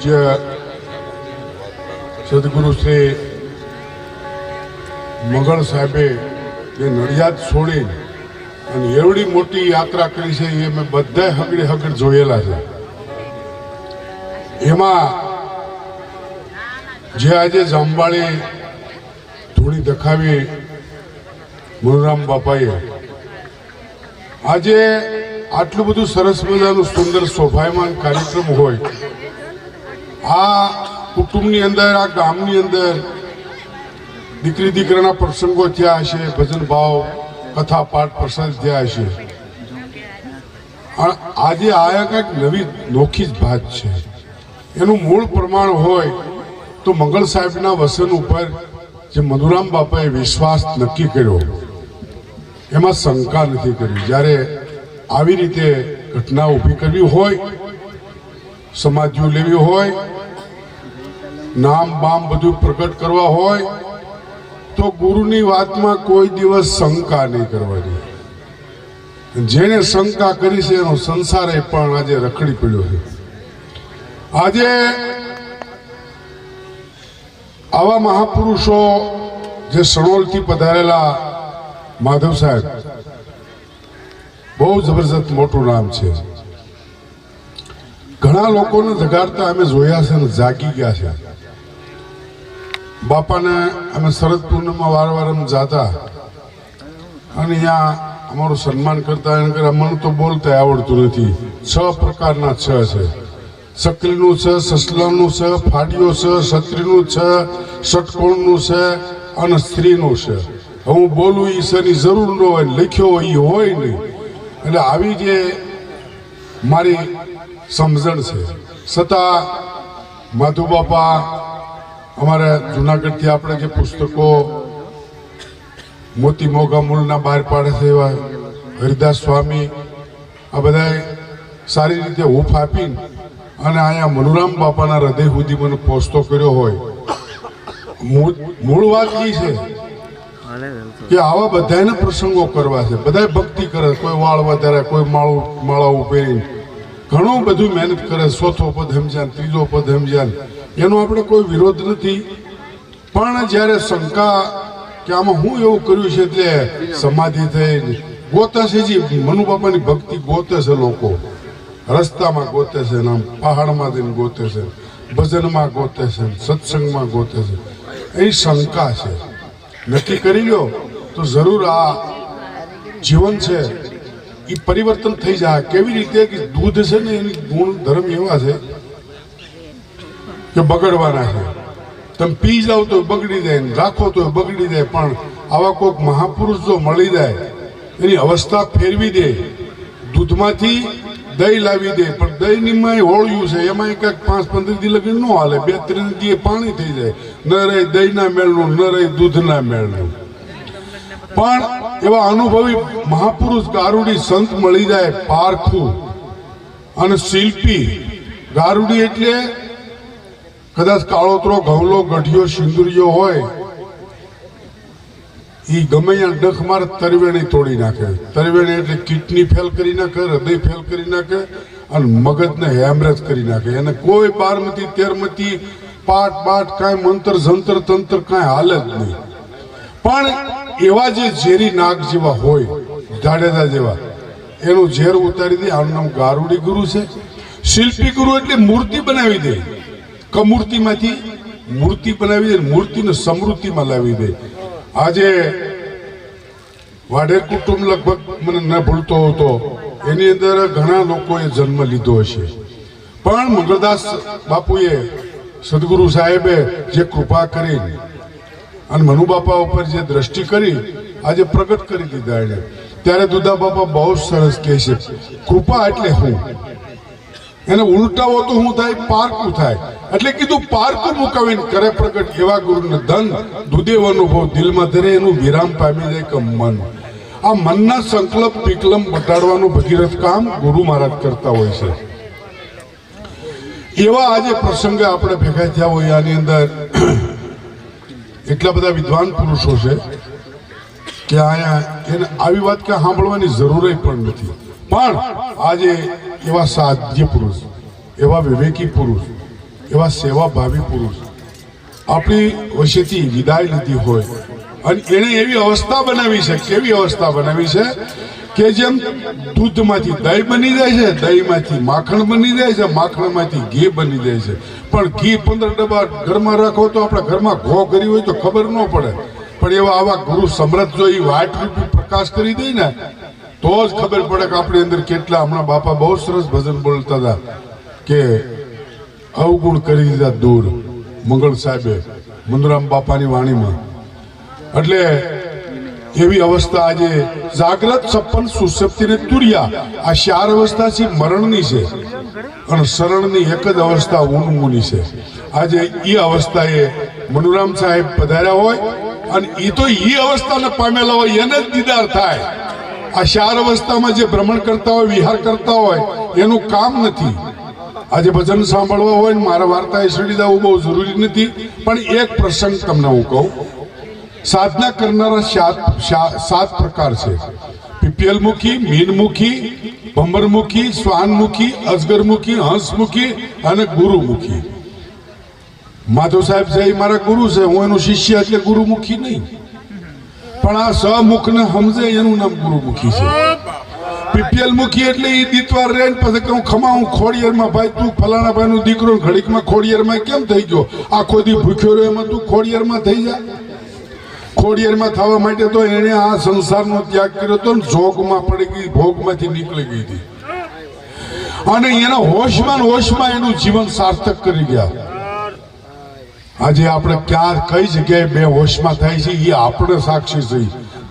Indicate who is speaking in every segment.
Speaker 1: પૂજ્ય સદગુરુ શ્રી મગળ સાહેબે જે નડિયાદ છોડી અને એવડી મોટી યાત્રા કરી છે, એ મેં બધાય હગડે હગડ જોયેલા છે. એમાં જે આજે જાંબાળી ધૂણી દખાવી મનુરામ બાપાએ, આજે આટલું બધું સરસ મજાનું સુંદર શોભાયમાન કાર્યક્રમ હોય આ કુટુંબની અંદર, આ ગામની અંદર દીકરી દીકરાના પ્રસંગો થયા હશે, ભજન ભાવ, કથા પાઠ પ્રસાદ થયા હશે. આજે આયા કંઈક નવી નોખી જ ભાત છે. એનું મૂળ પ્રમાણ હોય તો મંગળ સાહેબના વસન ઉપર જે મધુરામ બાપાએ વિશ્વાસ નક્કી કર્યો. એમાં શંકા નથી કરી. જ્યારે આવી રીતે ઘટના ઊભી કરવી હોય સમાધિઓ લેવી હોય, નામ બામ બધું પ્રગટ કરવા હોય, તો ગુરુની વાતમાં કોઈ દિવસ શંકા નહીં કરવાની. જેને શંકા કરી છે એનો સંસારે પણ આજે રખડી પડ્યો છે. આજે આવા મહાપુરુષો જે સણોલથી પધારેલા માધવ સાહેબ, બહુ જબરજસ્ત મોટું નામ છે. ઘણા લોકોને જગાડતા અમે જોયા છે અને જાગી ગયા છે. બાપાને અમે શરદ પૂર્ણિમા વાર વાર અમે જાતા અને અહીંયા અમારું સન્માન કરતા એને કરે મને તો બોલતા આવડતું નથી. છ પ્રકારના છ છે. સકલીનું છે, સસલાનું છે ફાડીઓ છે સત્રીનું છે, ષટકોણનું છે અને સ્ત્રીનું છે. હું બોલું એ શેની જરૂર ન હોય, લખ્યો હોય એ હોય નહીં. એટલે આવી જે મારી સમજણ છે. છતાં માધુ બાપા, અમારા જુનાગઢથી આપણે જે પુસ્તકો મોતી મોગા મૂળના બહાર પાડે છે એવા હરિદાસ સ્વામી, આ બધાએ સારી રીતે હૂફ આપીને અને અહીંયા મનુરામ બાપાના હૃદય સુધી મને પહોંચતો કર્યો હોય. મૂળ મૂળ વાત એ છે કે આવા બધાને પ્રસંગો કરવા છે. બધાય ભક્તિ કરે, કોઈ વાળ વધારે, કોઈ માળું માળાઓ પહેરીને ઘણું બધું મહેનત કરે ચોથો પદ સમજ્યા ત્રીજો પદ સમજ્યા એનો આપણે કોઈ વિરોધ નથી. પણ જ્યારે શંકા કે આમાં હું એવું કર્યું છે એટલે સમાધિ થઈ ગોતે છે જે મનુ બાપાની ભક્તિ ગોતે છે લોકો. રસ્તામાં ગોતે છે આમ પહાડમાં જઈને ગોતે છે ભજનમાં ગોતે છે સત્સંગમાં ગોતે છે. એ શંકા છે. નક્કી કરી લો તો જરૂર આ જીવન છે. એ પરિવર્તન થઈ જાય. કેવી રીતે કે દૂધ છે ને એની ગુણધર્મ એવા છે કે બગડવાના છે. તમે પી જાઓ તો બગડી જાય રાખો તો બગડી જાય, પણ આવા કોઈક મહાપુરુષ જો મળી જાય, એની અવસ્થા ફેરવી દે, દૂધમાંથી દહીં લાવી દે, પણ દહીંમાં હોળ્યું છે એમાં કંઈક પાંચ પંદર દી લગી ન હાલે, બે ત્રણ દી પાણી થઈ જાય. ન રહે દહીંના મેળનું, ન રહે દૂધના મેળનું. પણ એવા અનુભવી મહાપુરુષ ગારુડી સંત મળી જાય પારખું. અને શિલ્પી. ગારુડી એટલે કદાચ કાળોતરો ઘઉલો ગઢિયો, સિંદુરિયો હોય. એ ગમે ત્યાં ડખ મારે તરવેણી તોડી નાખે. તરવેણી એટલે કિડની ફેલ કરી નાખે, હૃદય ફેલ કરી નાખે અને મગજને હેમરેજ કરી નાખે. એને કોઈ બારમતી, તેરમતી, પાઠ પાઠ કાંઈ મંત્ર જંતર તંત્ર કાંઈ હાલે જ નહીં. પણ એવા જે ઝેરી નાગ જેવા હોય, જાડેજા જેવા, એનું ઝેર ઉતારી દે. આનું નામ ગારુડી ગુરુ છે. શિલ્પી ગુરુ એટલે મૂર્તિ બનાવી દે. કમૂર્તિમાંથી મૂર્તિ બનાવી દે મૂર્તિને સમૃદ્ધિમાં લાવી દે. આજે વાઢેર કુટુંબ લગભગ મને ન ભૂલતો હતો. એની અંદર ઘણા લોકોએ જન્મ લીધો હશે. પણ મંગળદાસ બાપુએ સદગુરુ સાહેબે જે કૃપા કરી અને મનુ બાપા ઉપર જે દ્રષ્ટિ કરી, આજે પ્રગટ કરી દીધા એને. ત્યારે દુધા બાપા બહુ સરસ કહે છે, કૃપા એટલે હું. એને ઉલટાવો તો હું થાય, પારકું થાય. એટલે કીધું, પારકું મુકાવીને કરે પ્રગટ એવા ગુરુને ધન દુદેવ અનુભવ દિલમાં ધરે એનું વિરામ પામી જાય કે મન. આ મનના સંકલ્પ વિકલમ બટાડવાનું ભગીરથ કામ ગુરુ મહારાજ કરતા હોય છે. એવા આજે પ્રસંગે આપણે ભેગા થયા હોય, આની અંદર એટલા બધા વિદ્વાન પુરુષો છે કે અહીંયા એને આવી વાત કે સાંભળવાની જરૂર પણ નથી. પણ આજે એવા સાધ્ય પુરુષ, એવા વિવેકી પુરુષ, એવા સેવાભાવી પુરુષ આપણી વચ્ચેથી વિદાય લીધી હોય અને એણે એવી અવસ્થા બનાવી છે, કેવી અવસ્થા બનાવી છે કે જેમ દૂધમાંથી દહીં બની જાય છે, દહીંમાંથી માખણ બની જાય છે, માખણમાંથી ઘી બની જાય છે. પણ ઘી પંદર ડબ્બા ઘરમાં રાખો તો આપણે ઘરમાં ઘો કરી હોય તો ખબર ન પડે. પણ એવા આવા ગુરુ સમૃદ્ધ જો એ વાટ રૂપી પ્રકાશ કરી દે ને, તો જ ખબર પડે કે આપણી અંદર કેટલા હમણાં બાપા બહુ સરસ ભજન બોલતા હતા કે અવગુણ કરી દીધા દૂર મંગળ સાહેબે મંદરામ બાપાની વાણીમાં. એટલે એવી અવસ્થા આજે જાગ્રત સપન સુસપ્તિ ને તુર્યા. આ ચાર અવસ્થા છે મરણની છે અને શરણની એક જ અવસ્થા ઊનમુની છે. આજે એ અવસ્થાએ મનુરામ સાહેબ પધાર્યા હોય અને એ તો એ અવસ્થાને પામેલા હોય, એને જ દીદાર થાય. આ ચાર અવસ્થામાં જે ભ્રમણ કરતા હોય, વિહાર કરતા હોય, એનું કામ નથી. આજે ભજન સાંભળવા હોય ને મારા વાર્તા એ સડી દેવું બહુ જરૂરી નથી, પણ એક પ્રસંગ તમને હું કહું. સાધના કરનારા સાત સાત પ્રકાર છે. પીપીએલમુખી, મીનમુખી, ભમરમુખી, શ્વાનમુખી, અજગરમુખી, હંસમુખી અને ગુરુમુખી. માધવ સાહેબ છે એ મારા ગુરુ છે. હું એનો શિષ્ય એટલે ગુરુમુખી નહીં. પણ આ સહમુખને સમજે એનું નામ ગુરુમુખી છે. પીપીએલ મુખી એટલે એ દીતવાર રહે પછી કહું, ખમા, હું ખોડિયારમાં ભાઈ, તું ફલાણા ભાઈ નું દીકરો ઘડીકમાં ખોડિયારમાં કેમ થઈ ગયો? આખો દી ભૂખ્યો રહ્યો એમાં તું ખોડિયારમાં થઈ જા. ખોડિયારમાં થવા માટે તો એણે આ સંસારનો ત્યાગ કર્યો હતો ને જોગમાં પડી ગઈ, ભોગમાંથી નીકળી ગઈ હતી. અને એના હોશમાં હોશમાં એનું જીવન સાર્થક કરી ગયા. આજે આપણે ક્યાં કઈ જગ્યાએ બે હોશમાં થાય છે એ આપણે સાક્ષી છે.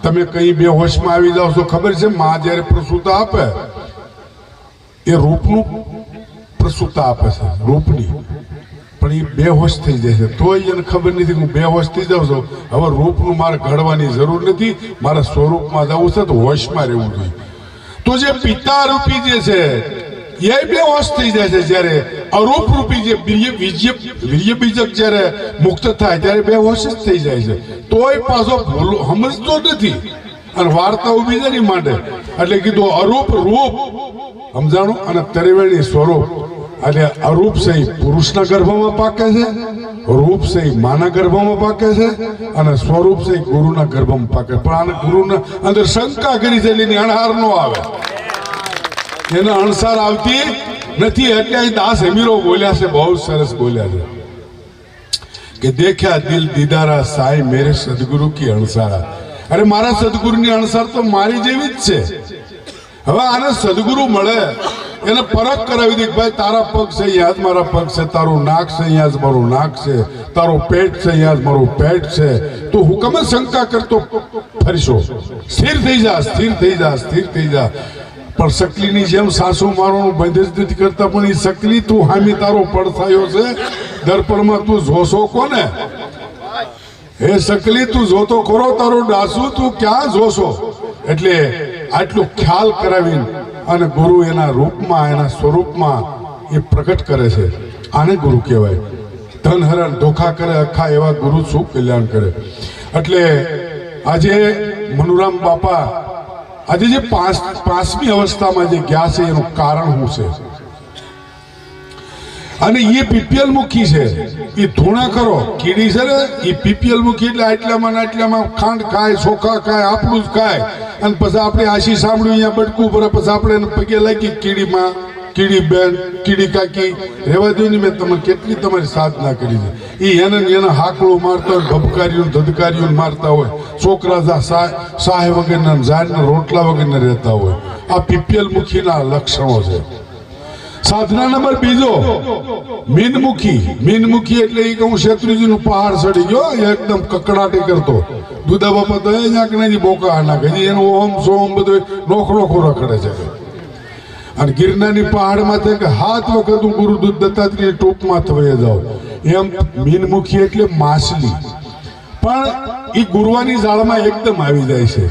Speaker 1: તમે કઈ બે હોશમાં આવી જાઓ છો ખબર છે? માં જ્યારે પ્રસૂતા આપે, એ રૂપનું પ્રસૂતા આપે છે, રૂપની. પણ એ બેહોશ થઈ જાય છે. તોય એને ખબર નથી હું બેહોશ થઈ જાઉં છું. હવે રૂપનું મારે ઘડવાની જરૂર નથી. મારે સ્વરૂપમાં જવું છે તો હોશમાં રહેવું જોઈએ. તો જે પિતા રૂપી જે છે, એ બેહોશ થઈ જાય છે જ્યારે અરૂપ રૂપી જે વીર્ય વીર્ય બીજક જ્યારે મુક્ત થાય ત્યારે બે હોશ જ થઈ જાય છે. તોય પાછો સમજતો નથી. અને વાર્તા ઊભી છે માટે. એટલે કીધું અરૂપ રૂપ. સમજાણું? અને ત્રિવેણી સ્વરૂપ. એટલે અરૂપ સહી પુરુષના ગર્ભમાં પાકે છે, રૂપ સહી માના ગર્ભમાં પાકે છે અને સ્વરૂપ સહી ગુરુના ગર્ભમાં પાકે પણ આને ગુરુના અંદર શંકા કરી છે, એની અણહાર નો આવે. એને અણસાર આવતી નથી, એટલે દાસ અમીરો બોલ્યા છે, બહુ સરસ બોલ્યા છે. કે દેખ્યા દિલ દીદારા સાઈ મેરે સદગુરુ કી અણસારા. અરે મારા સદગુરુની અણસાર તો મારી જેવી જ છે. હવે આને સદગુરુ મળે. એને પરખ કરાવી દીધી ભાઈ, તારા પગ છે અહીંયા જ મારા પગ છે, તારું નાક છે અહીંયા જ મારું નાક છે, તારું પેટ છે અહીંયા જ મારું પેટ છે. તું હુકમે શંકા કરતો ફરીશો. સ્થિર થઈ જા, સ્થિર થઈ જા, સ્થિર થઈ જા. પણ સકલીની જેમ સાસુ મારવાનું બંધ નથી કરતા, પણ એ સકલી તું હામી તારો પડથાયો છે. દર્પણમાં તું જોશો કોને? હે સકલી તું જોતો ખરો, તારો ડાસુ તું ક્યાં જોશો? એટલે આટલું ખ્યાલ કરાવીને અને ગુરુ એના રૂપમાં, એના સ્વરૂપમાં એ પ્રગટ કરે છે. આને ગુરુ કહેવાય. ધન હરણ ધોખા કરે અખા એવા ગુરુ શું કલ્યાણ કરે. એટલે આજે મનુરામ બાપા, આજે જે પાંચ, પાંચમી અવસ્થામાં જે ગયા છે, એનું કારણ શું છે? અને એ પીપીએલ મુખી છે. એ ધૂણા કરો. કીડી છે ને એ પીપીએલ મુખી એટલે આટલામાં ને આટલામાં ખાંડ ખાય ચોખા ખાય આપણું જ ખાય. અને પછી આપણે આશી સાંભળ્યું અહીંયા બટકું ભરે પછી આપણે એને પગે લાગી કીડીમાં, કીડી બેન, કીડી કાકી. રહેવા દો મેં તમે કેટલી તમારી સાધના કરી છે. એ એને એને હાકડો મારતા હોય ભબકારીઓ ધધકારીઓ મારતા હોય. છોકરા સાહે વગરના ઝાડના રોટલા વગરના રહેતા હોય. આ પીપીએલ મુખીના લક્ષણો છે. સાધના નંબર બીજો. મીનમુખી. મીનમુખી એટલે એ કહું શેત્રુજીનું પહાડ ચડી ગયો એકદમ કકડાટી કરતો. દુધા બાપા તો અહીંયા કે નહીં બોકા નાખે એનું ઓમ સોમ બધું નોખ નોખો રખડે છે. અને ગિરનારની પહાડમાં તે કે હાથ વખત હું ગુરુ દૂધ દત્તાત્રી ટોપમાં થઈ જાઉં. એમ મીનમુખી એટલે માછલી. પણ એ ગુરવાની જાળમાં એકદમ આવી જાય છે.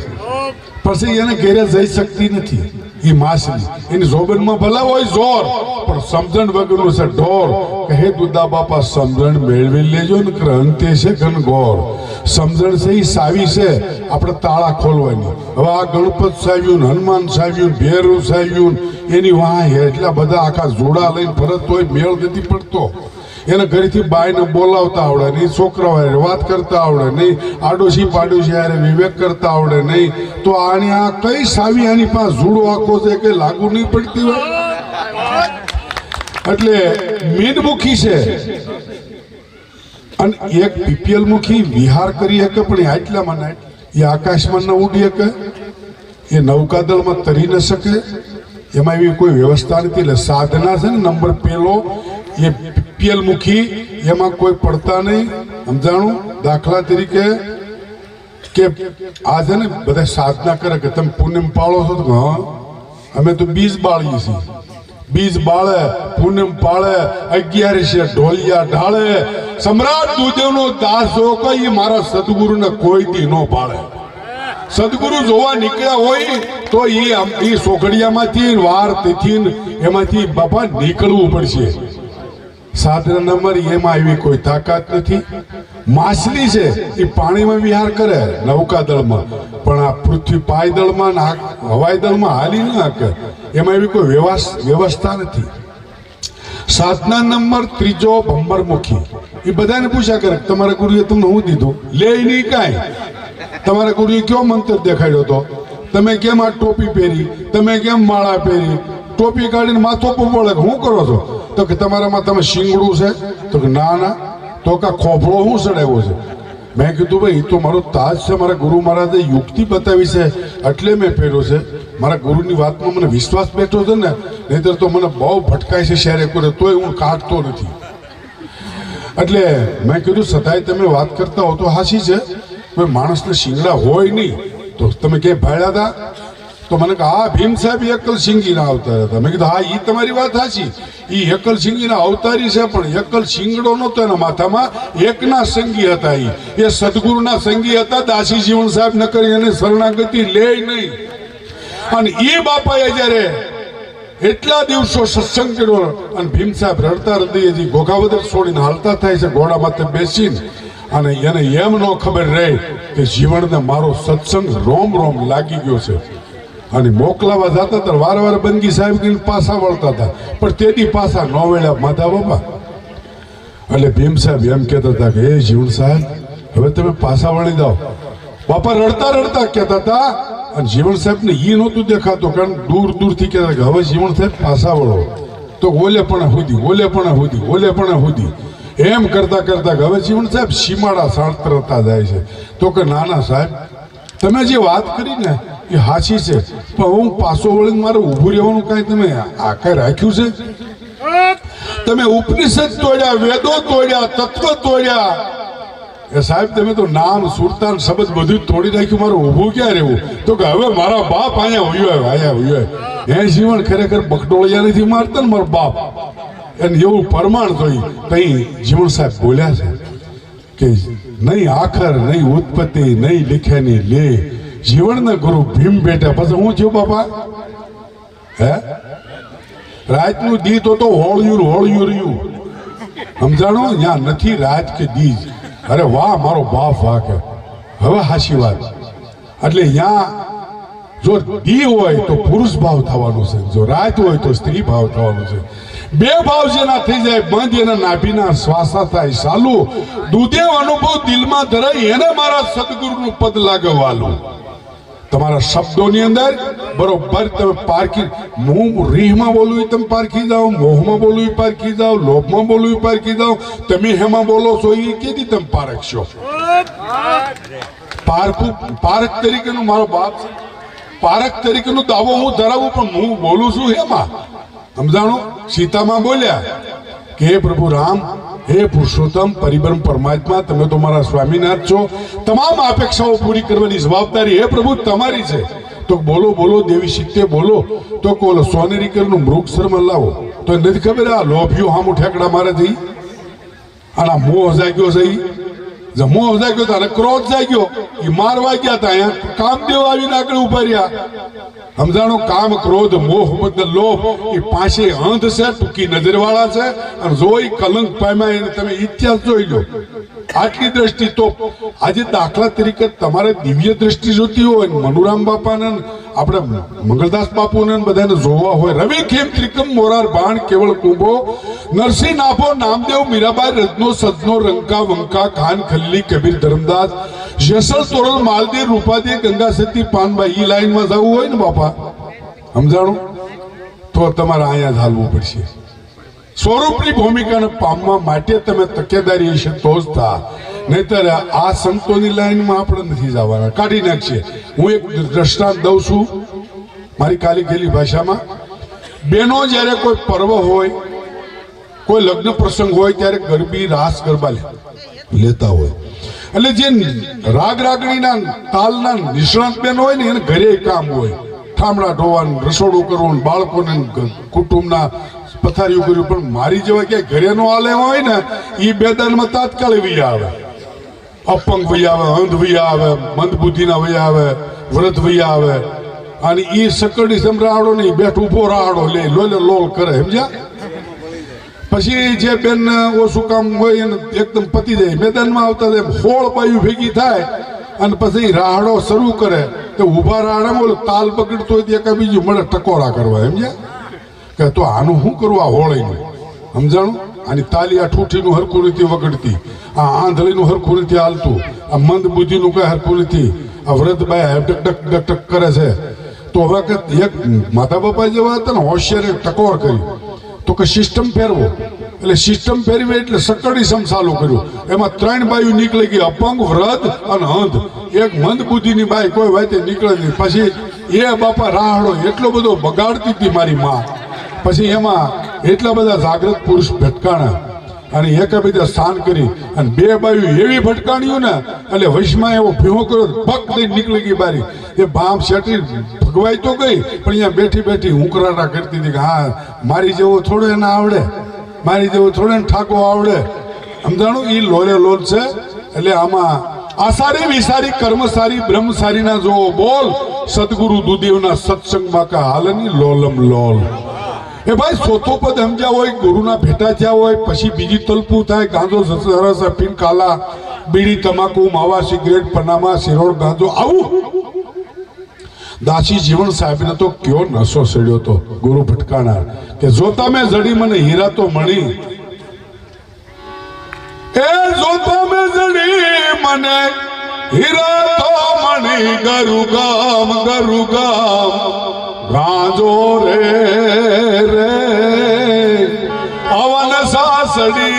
Speaker 1: પછી એને ઘેરે જઈ શકતી નથી. એ માછલી. એની જોબનમાં ભલા હોય જોર. પણ સમજણ વગરનું છે ઢોર. કહે દુદા બાપા, સમજણ મેળવી લેજો ને કે અંતે છે ઘનઘોર. સમજણ છે એ સાવી છે. આપણે તાળા ખોલવાની. હવે આ ગણપત સાવ્યું હનુમાન સાવ્યું ભેરું સાવ્યું એની વાહ એટલા બધા આખા જોડા લઈને ફરત હોય મેળ નથી પડતો. એને ઘરેથી બાઈને બોલાવતા આવડે નહીં છોકરાઓ વાત કરતા આવડે નહીં આડોશી પાડોશી યારે વિવેક કરતા આવડે નહીં. તો આની આ કઈ સાવી આની પાસે જુડો આખો છે કે લાગુ નહીં પડતી હોય? એટલે મીનમુખી છે. અને એક પીપીએલ મુખી વિહાર કરી શકે, પણ એ આટલામાં એ આકાશમાં ન ઉડી શકે, એ નૌકાદળમાં તરી ન શકે. એમાં એવી કોઈ વ્યવસ્થા નથી, એટલે સાધના છે ને, નંબર પહેલો, એ પીપીએલ મુખી, એમાં કોઈ પડતા નહીં. સમજાણું દાખલા તરીકે કે આ છે ને બધા સાધના કરે કે તમે પૂનમ પાળો છો તો કે હા. અમે તો બીજ બાળીએ છીએ. બીજ બાળે પૂનમ પાળે અગિયારસે ઢોલિયા ઢાળે. સમ્રાટ દુદેવનો દાસ જો કઈ મારા સદગુરુને કોઈ દી નો પાળે. સદગુરુ જોવા નીકળ્યા હોય તો એ આમ- એ સોગડિયામાંથી વાર તિથિ એમાંથી બાપા નીકળવું પડશે. સાધના નંબર એમાં એવી કોઈ તાકાત નથી. માછલી છે, એ પાણીમાં વિહાર કરે નૌકાદળમાં પણ આ પૃથ્વી પાયદળમાં હવાઈ દળમાં હાલી ન શકે એમાં એવી કોઈ વ્યવસ- વ્યવસ્થા નથી. સાધના નંબર ત્રીજો ભંબરમુખી. એ બધાને પૂછ્યા કરે તમારા ગુરુએ તમને હું દીધું? લે નહીં કાંઈ. તમારા ગુરુએ કયો મંત્ર દેખાડ્યો હતો તમે કેમ આ ટોપી પહેરી? તમે કેમ માળા પહેરી? ટોપી કાઢીને માથો પર હું કરો છો? તો કે તમારામાં તમે શિંગડું છે? તો કે ના ના. તો કે ખોફળો શું ચડાવ્યો છે? મેં કીધું, ભાઈ તો મારો તાજ છે. મારા ગુરુ મહારાજે યુક્તિ બતાવી છે. એટલે મેં પહેર્યો છે. મારા ગુરુની વાતમાં મને વિશ્વાસ બેઠો છે ને, નહીતર તો મને બહુ ભટકાય છે શહેરે કરે, તોય હું કાઢતો નથી. એટલે મેં કીધું સદાય તમે વાત કરતા હો તો હાસી છે. કોઈ માણસને શિંગડા હોય નહીં, તો તમે ક્યાંય ભાડ્યા હતા તો મને કહે હા ભીમ સાહેબ એકલ સિંગીના અવતાર હતા. મેં કીધું, હા એ તમારી વાત સાચી. એ એકલ સિંગીના અવતારી છે, પણ એકલ સિંગડો નહોતો એના માથામાં. એકના સંગી હતા એ એ સદગુરુના સંગી હતા, દાસી જીવન સાહેબ ન કરી એને શરણાગતિ લે નહીં. અને એ બાપાએ જ્યારે એટલા દિવસો સત્સંગ કર્યો, અને ભીમ સાહેબ રડતા હૃદયથી ઘોઘાવદર છોડીને હાલતા થાય છે, ઘોડા માથે બેસીને, અને એને એમ ન ખબર રહે કે જીવનને મારો સત્સંગ રોમ રોમ લાગી ગયો છે. અને મોકલાવા જતા હતા વાર વાર બંદગી સાહેબ પાસા વળતા હતા. પણ તેથી પાછા ન વળ્યા માધા બાપા એટલે ભીમ સાહેબ એમ કહેતા હતા કે, એ જીવન સાહેબ, હવે તમે પાછા વળી જાઓ. બાપા રડતા રડતા કહેતા હતા અને જીવન સાહેબ ને ઈ નહોતું દેખાતું કારણ દૂર દૂરથી કહેતા કે, હવે જીવન સાહેબ, પાછા વળો. તો ઓલે પણ હુદી, ઓલે પણ હુદી, ઓલે પણ હુદી. એમ કરતા કરતા હવે જીવન સાહેબ, સીમાડા સાંતરતા જાય છે. તો કે નાના સાહેબ, તમે જે વાત કરી ને એ હાચી છે. પણ હું પાછો વળીને મારે ઊભું રહેવાનું કાંઈ તમે આ રાખ્યું છે? તમે ઉપનિષદ તોડ્યા, વેદો તોડ્યા, તત્વ તોડ્યા. એ સાહેબ, તમે તો નામ, સુરતાન, શબ્દ બધું તોડી નાખ્યું, મારું ઊભું ક્યાં રહેવું? તો કે હવે મારા બાપ અહીંયા હોય અહીંયા હોય એ જીવન ખરેખર બકડોળિયા નથી મારતા ને મારો બાપ. એને એવું પ્રમાણ જોઈ તઈ જીવણ સાહેબ બોલ્યા છે કે નહીં આખર, નહીં ઉત્પત્તિ, નહીં લીખેની લે. જીવનના ગુરુ ભીમ બેઠા. પછી હું થયું, બાપા? હે? રાતનું દી તો તો હોળિયું હોળિયું રહ્યું. સમજાણો? ત્યાં નથી રાત કે દીજ અરે વાહ, મારો બાપ વાહ કે. હવે હાશી વાત. એટલે ત્યાં જો દી હોય તો પુરુષ ભાવ થવાનો છે. જો રાત હોય તો સ્ત્રી ભાવ થવાનો છે. બે ભાવ જેના થઈ જાય, બંધ એના નાભીના શ્વાસા થાય. સાલું દુદેવ અનુભવ દિલમાં ધરાય, એને મારા સદગુરુનું પદ લાગવાલું. તમારા શબ્દોની અંદર બરોબર તમે પારખી, હું રીહમાં બોલું તમે પારખી જાઓ, મોહમાં બોલું પારખી જાઓ, લોભમાં બોલું પારખી જાઓ, તમે હેમાં બોલો છો એ કેદી તમે પારખશો? પારખું, પારખ તરીકેનો મારો બાપ પારખ તરીકેનો દાવો હું ધરાવું, પણ હું બોલું છું હેમાં. સમજાણો? સીતામાં બોલ્યા કે પ્રભુ રામ હે પુરુષોત્તમ પરિબ્રહ્મ પરમાત્મા, તમે તો મારા સ્વામીનાથ છો. તમામ અપેક્ષાઓ પૂરી કરવાની જવાબદારી હે પ્રભુ, તમારી છે. તો બોલો બોલો, દેવી શીખતે બોલો. તો કોલો સોનેરી કરનું મૃગ શર્મા લાવો. તો નથી ખબર આ લોભિયો હામું ઠેકડા મારે થઈ આના મોહ જાગ્યો છે મોહ જાગ્યો તો અને ક્રોધ જાગ્યો એ મારવા ગયા હતા અહીંયા. કામદેવ આવીને આગળ ઊભા રહ્યા. સમજાણો, કામ, ક્રોધ, મોહ, બદલ લોભ એ પાસે અંધ છે, ટૂંકી નજરવાળા છે, અને જોઈ કલંક પામ્યા એને તમે ઇતિહાસ જોઈ લો. આટલી દ્રષ્ટિ તો આજે દાખલા તરીકે તમારે દિવ્ય દ્રષ્ટિ જોતી હોય મનુરામ બાપાને આપણે મંગળદાસ બાપુને બધાને જોવા હોય. રવિ ખેમ ત્રિકમ મોરાર બાણ કેવળ કુંભો, નરસિંહ નાભો, નામદેવ મીરાબાઈ, રજનો, સજનો, રંકા, વંકા, ખાન, ખલ્લી. કબીર ધર્મદાસ યશલ તોરલ માલદીર રૂપાદી ગંગા સતી પાનબાઈ, ઈ લાઈનમાં જવું હોય ને બાપા? સમજાણું? તો તમારે અહીંયા જ હાલવું પડશે. સ્વરૂપની ભૂમિકાને પામવા માટે તમે તકેદારી હશે તો જ થા. નહીતર આ સંતોની લાઈનમાં આપણે નથી જવાના. કાઢી નાખશે હું એક દ્રષ્ટાંત દઉં છું મારી કાલી ગયેલી ભાષામાં. બેનો જ્યારે કોઈ પર્વ હોય, કોઈ લગ્ન પ્રસંગ હોય, ત્યારે ગરબી રાસ ગરબા લે- લેતા હોય. એટલે જે રાગ રાગણીના તાલના નિષ્ણાંત બેન હોય ને, એને ઘરે કામ હોય. ઠામડા ઢોવાનું રસોડું કરવાનું, બાળકોને કુટુંબના પથારીઓ કર્યું. પણ મારી જેવા ક્યાંય ઘરે નો હાલે હોય ને એ બેદાનમાં તાત્કાલિક વૈયા આવે. અપંગ વહી આવે, અંધ વહી આવે, મંદબુદ્ધિના વહી આવે, વ્રત વહી આવે. અને એ સકડી સમ રાહડો નહીં, બેઠ ઊભો રાડો લે, લોલે લોલ કરે, સમજ્યા? પછી જે બેન ઓછું કામ હોય એને એકદમ પતી જાય. મેદાનમાં આવતા એમ હોળ પાયું ભેગી થાય અને પછી રાહડો શરૂ કરે. તો ઊભા રાહડામાં ઓલો તાલ પકડતો હોય ત્યાં બીજું મળે ટકોરા કરવા એમ કે તો આનું શું કરવું આ હોળીનું? સમજાણું? આની તાલી આ ઠૂઠીનું હરખું નથી વગડતી, આ આંધળીનું હરખું નથી હાલતું, આ મંદ બુદ્ધિનું કઈ હરખું નથી. આ વ્રતભાઈ ડક ડક ડક ડક કરે છે. તો હવે એક માતા બાપા જેવા હતા ને હોશિયાર ટકોર કરી. તો કે સિસ્ટમ ફેરવો. એટલે સિસ્ટમ ફેરવી એટલે સકડી સમ ચાલુ કર્યું. એમાં ત્રણ બાયું નીકળી ગઈ અપંગ વ્રત અને અંધ. એક મંદ બુદ્ધિની બાઈ કોઈ વાતે નીકળે નહીં. પછી એ બાપા રાહડો એટલો બધો બગાડતી હતી મારી માં. પછી એમાં એટલા બધા જાગૃત પુરુષ ભટકાણા. અને એકાબીજા સ્થાન કરી. અને બે બાયું એવી ભટકાણ્યું ને, એટલે વૈશમાં એવો ભીહો કર્યો પગ નીકળી ગઈ બારી. એ બામ શેટી ભગવાઈ તો ગઈ, પણ અહીંયા બેઠી બેઠી હુંકરાટા કરતી હતી કે હા, મારી જેવો થોડો એને આવડે, મારી જેવો થોડો એને ઠાકો આવડે. સમજાણું એ લોલે લોલ છે, એટલે આમાં આસારી વિસારી, કર્મસારી, બ્રહ્મસારીના જો બોલ, સદગુરુ દુદેવના સત્સંગમાં કા હાલની લોલમ લોલ. એ ભાઈ ચોથો પદ સમજ્યા હોય, ગુરુના ભેટા થયા હોય, પછી બીજી તલપું થાય, ગાંધો સરસ અફીન કાલા, બીડી, તમાકુ, માવા, સિગરેટ, પનામા સિરોડ ગાંજો આવું. દાસી જીવન સાહેબને તો કયો નશો સડ્યો તો, ગુરુ ભટકાણા, કે જોતા મેં જડી મને હીરા તો મળી એ જોતા મેં જડી મને હીરા તો મણી, ગરુ ગામ ગરુ ગામ. ગાંજો રે રે. અવન સાસડી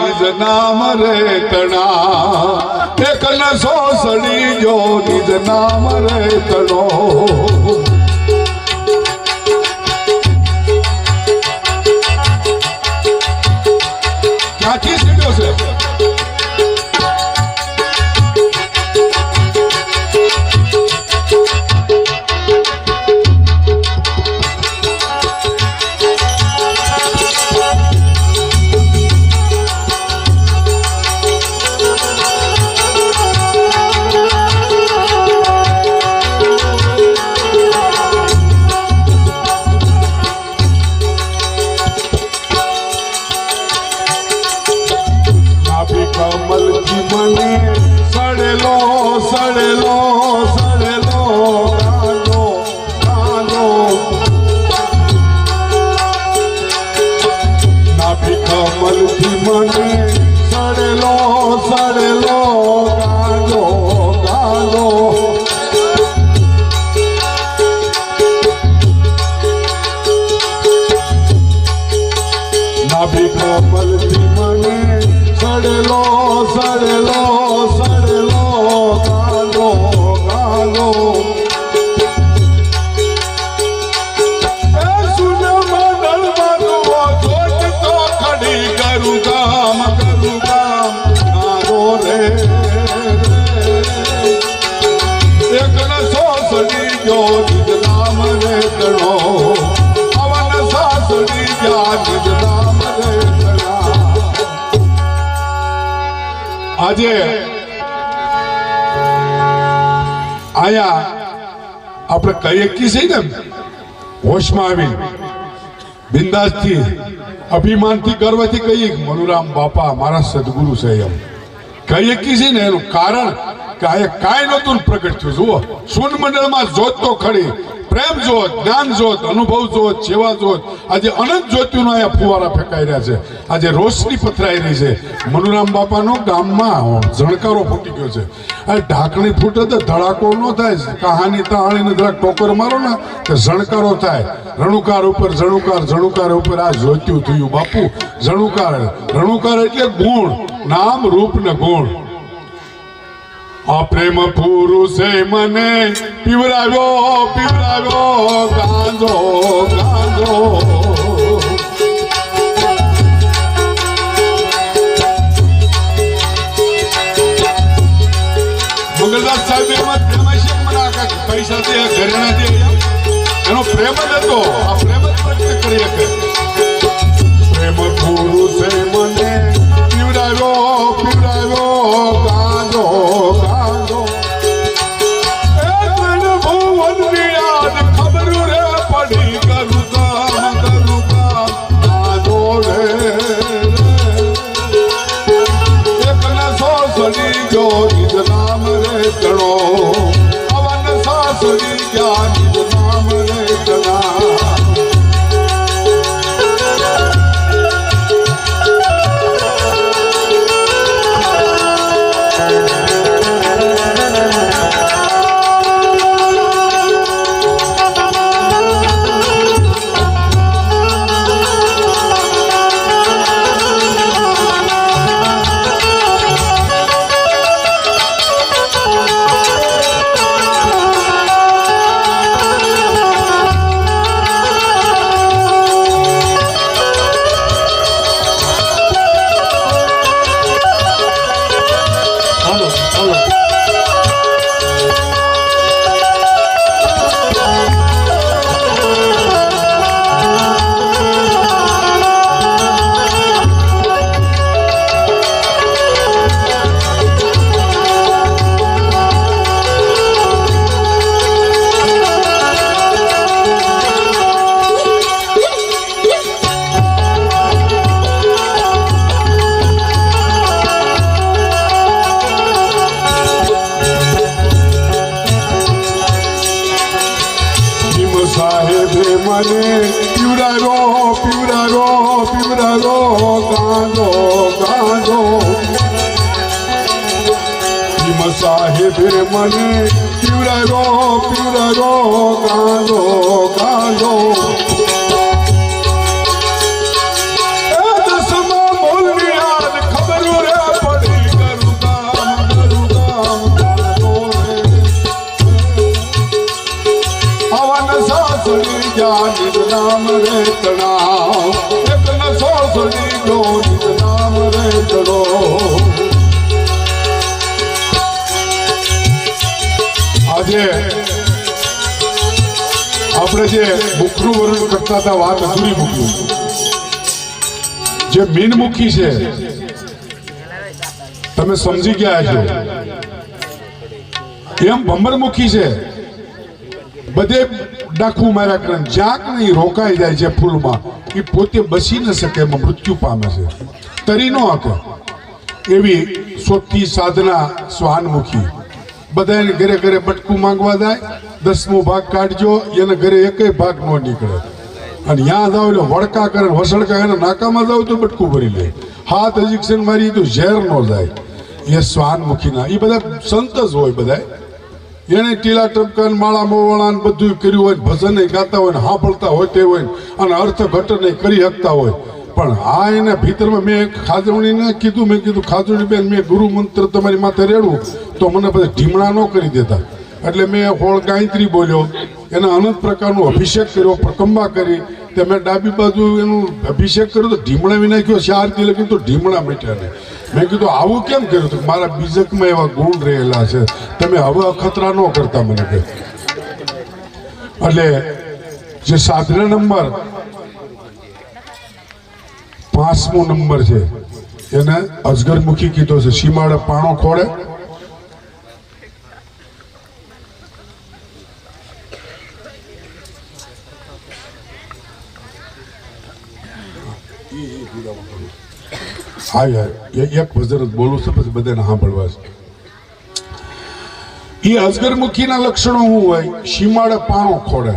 Speaker 1: નિજ નામ રે તણા. એક નસો સડી જો નિજ નામ રે તણો મને. સડેલો સડેલો સડી નિજ નામ રે ગણો પવન સાસડી જા નિજ નામ રે ગણા આજે આયા આપણે કહીએ કી છે ને હોશમાં આવી બિંદાસથી, અભિમાનથી, ગર્વથી કહીએ મનુરામ બાપા, મારા સદગુરુ છે એમ. કહીએ કી છે ને એનું કારણ? કે આ કાંઈ નહોતું પ્રગટ થયું. જુઓ શૂન્ય મંડળમાં જોત તો ખરી. પ્રેમ જોત જ્ઞાન જોત અનુભવ જોત સેવા જોત આજે અનંત જ્યોતિનો અહીંયા ફુવારા ફેંકાઈ રહ્યા છે. આજે રોશની પથરાઈ રહી છે. મનુરામ બાપાનો ગામમાં જણકારો ફૂટી ગયો છે. આ ઢાંકણી ફૂટે તો ધડાકો ન થાય. કહાની તહાણીને જરાક ટોકર મારો ને, તો ઝણકારો થાય. રણુકાર ઉપર ઝણુકાર ઝણુકાર ઉપર આ જ્યોત્યું થયું. બાપુ, ઝણુકાર. રણુકાર એટલે ગુણ. નામ, રૂપ ને ગુણ. આ પ્રેમ પુરુષે મને પીવરાવ્યો પીવરાવ્યો ગાંધો ગાંધો મંગલદાસ પૈસા દે ઘરેણા એનો પ્રેમ જ હતો. જે મુખનું વર્ણન કરતા હતા વાત અધૂરી મૂકી. જે મીનમુખી છે, તમે સમજી ગયા છો. એમ ભમરમુખી છે, બધે ડાખું માર્યા કરે ને જ્યાં નહીં રોકાઈ જાય છે ફૂલમાં. એ પોતે બસી ન શકે એમાં મૃત્યુ પામે છે. તરી ન હકે. એવી સોતી સાધના સ્વાનમુખી બધા એને ઘરે ઘરે બટકું માંગવા જાય, દસમો ભાગ કાઢજો, એને ઘરે એકેય ભાગ ન નીકળે. અને ત્યાં જાવ એટલે વડકા કરે વસડકા એને નાકામાં જાવ તો બટકું ભરી લે. હાથ ઇન્જેક્શન મારી તો ઝેર ન જાય. એ સ્વાનમુખીના એ બધા સંત જ હોય બધા એને ટીલા ટપકા માળા મોવાળા બધું કર્યું હોય ભજન ગાતા હોય ને સાંભળતા હોય તે હોય અને અર્થ ઘટન કરી શકતા હોય. પણ આ એના ભીતરમાં મેં ખાજવણીને કીધું, મેં કીધું ખાજવણી બેન મેં ગુરુ મંત્ર તમારી માથે રેડવું. તો મને પછી ઢીમણા ન કરી દેતા. એટલે મેં હોળ ગાયત્રી બોલ્યો, એના અનંત પ્રકારનો અભિષેક કર્યો, પ્રકંબા કરી, તે મેં ડાબી બાજુ એનું અભિષેક કર્યો તો ઢીમણા વિના ગયો ચારથી લગી તો ઢીમણા મીઠ્યા ને. મેં કીધું, આવું કેમ કર્યું તો? મારા બીજકમાં એવા ગુણ રહેલા છે. તમે હવે અખતરા ન કરતા મને કહે. એટલે જે સાધના નંબર પાંચમો નંબર છે. એને અજગરમુખી કીધો છે. સીમાડે પાણો ખોડે હા, યાર એક જ બોલું છું, પછી બધાને સાંભળવા છે. એ અજગરમુખીના લક્ષણો શું હોય? સીમાડે પાણો ખોડે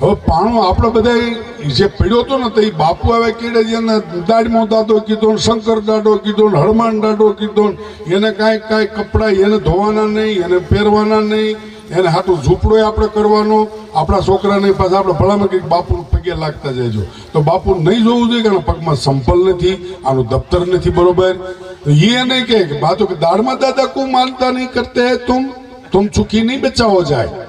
Speaker 1: હવે પાણો આપણે બધા જે પીડ્યો હતો ને તો એ બાપુ આવે કેડે જેને દાડમો દાદો કીધો ને, શંકર દાડો કીધો ને, હનુમાન દાડો કીધો ને, એને કાંઈ કાંઈ કપડાં એને ધોવાના નહીં, એને પહેરવાના નહીં, એને હાટું ઝૂંપડો આપણે કરવાનો. આપણા છોકરાને પાછા આપણે ભલામાં કંઈક બાપુ પગે લાગતા જજો તો બાપુ નહીં જોવું જોઈએ કે પગમાં સંપલ નથી, આનું દફતર નથી બરોબર. એ નહીં કહે કે બાતો કે દાડમાં દાદા કો માનતા નહીં કરતે તુમ તુમ ચૂકી નહીં બચાવો જાય.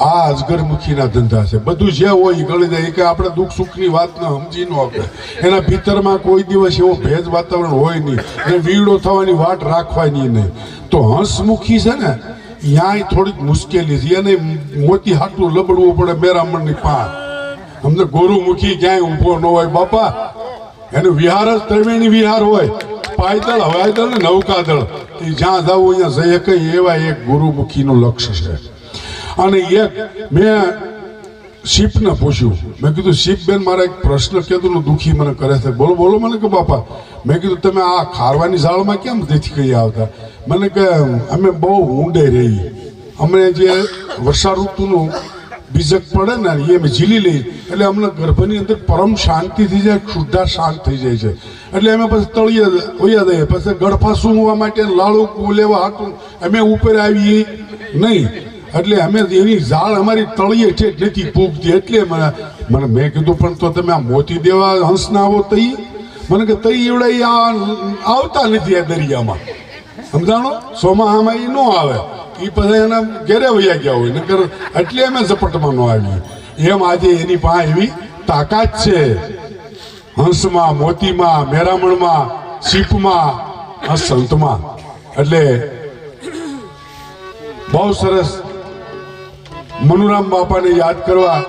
Speaker 1: આ અજગરમુખીના ધંધા છે. બધું જે હોય એ ગળી જાય. કે આપણે દુઃખ સુખની વાતને સમજી ન આપણે. એના ભીતરમાં કોઈ દિવસ એવો ભેજ વાતાવરણ હોય નહીં. અને વીડો થવાની વાટ રાખવાની નહીં. તો હંસમુખી છે ને યાય થોડીક મુશ્કેલી છે. એને મોતી હાટલું લબડવું પડે મેરામણની પાર. અમને ગોરુમુખી ક્યાંય ઊભો ન હોય બાપા. એનું વિહાર જ ત્રિવેણી વિહાર હોય. પાયદળ હવાઈદળ ને નૌકાદળ. એ જ્યાં જવું અહીંયા જઈએ કઈ એવા એક ગુરુમુખીનું લક્ષ્ય છે. અને એક મેં શિપને પૂછ્યું. મેં કીધું, શીપ બેન, મારા એક પ્રશ્ન કીધું દુઃખી મને કરે છે. બોલો બોલો મને કે, બાપા, મેં કીધું, તમે આ ખારવાની ઝાડમાં કેમ નથી કહી આવતા? મને કે, અમે બહુ ઊંડે રહી અમને જે વર્ષા ઋતુનું બીજક પડે ને, એ અમે ઝીલી લઈ એટલે અમને ગર્ભની અંદર પરમ શાંતિ થઈ જાય શુદ્ધા શાંત થઈ જાય છે. એટલે અમે પછી તળીએ ઓયા દઈએ. પછી ગળફા સૂંઘવા માટે લાડુ લેવા હતું. અમે ઉપર આવીએ નહીં. એટલે અમે એની ઝાડ અમારી તળીએ છે જેથી પૂગતી. એટલે મને મને મેં કીધું, પણ તો તમે આ મોતી દેવા હંસના આવો તઈ? મને કે, તઈ એવડે આ આવતા નથી આ દરિયામાં. સમજાણો? સોમાહામાં એ ન આવે. એ પછી એના ઘેરે વૈયા ગયા હોય. નકર એટલે અમે ઝપટમાં ન આવીએ. એમ આજે એની પાસે એવી તાકાત છે. હંસમાં, મોતીમાં, મેરામણમાં, શીપમાં સંતમાં. એટલે બહુ સરસ મનુરામ બાપાને યાદ કરવા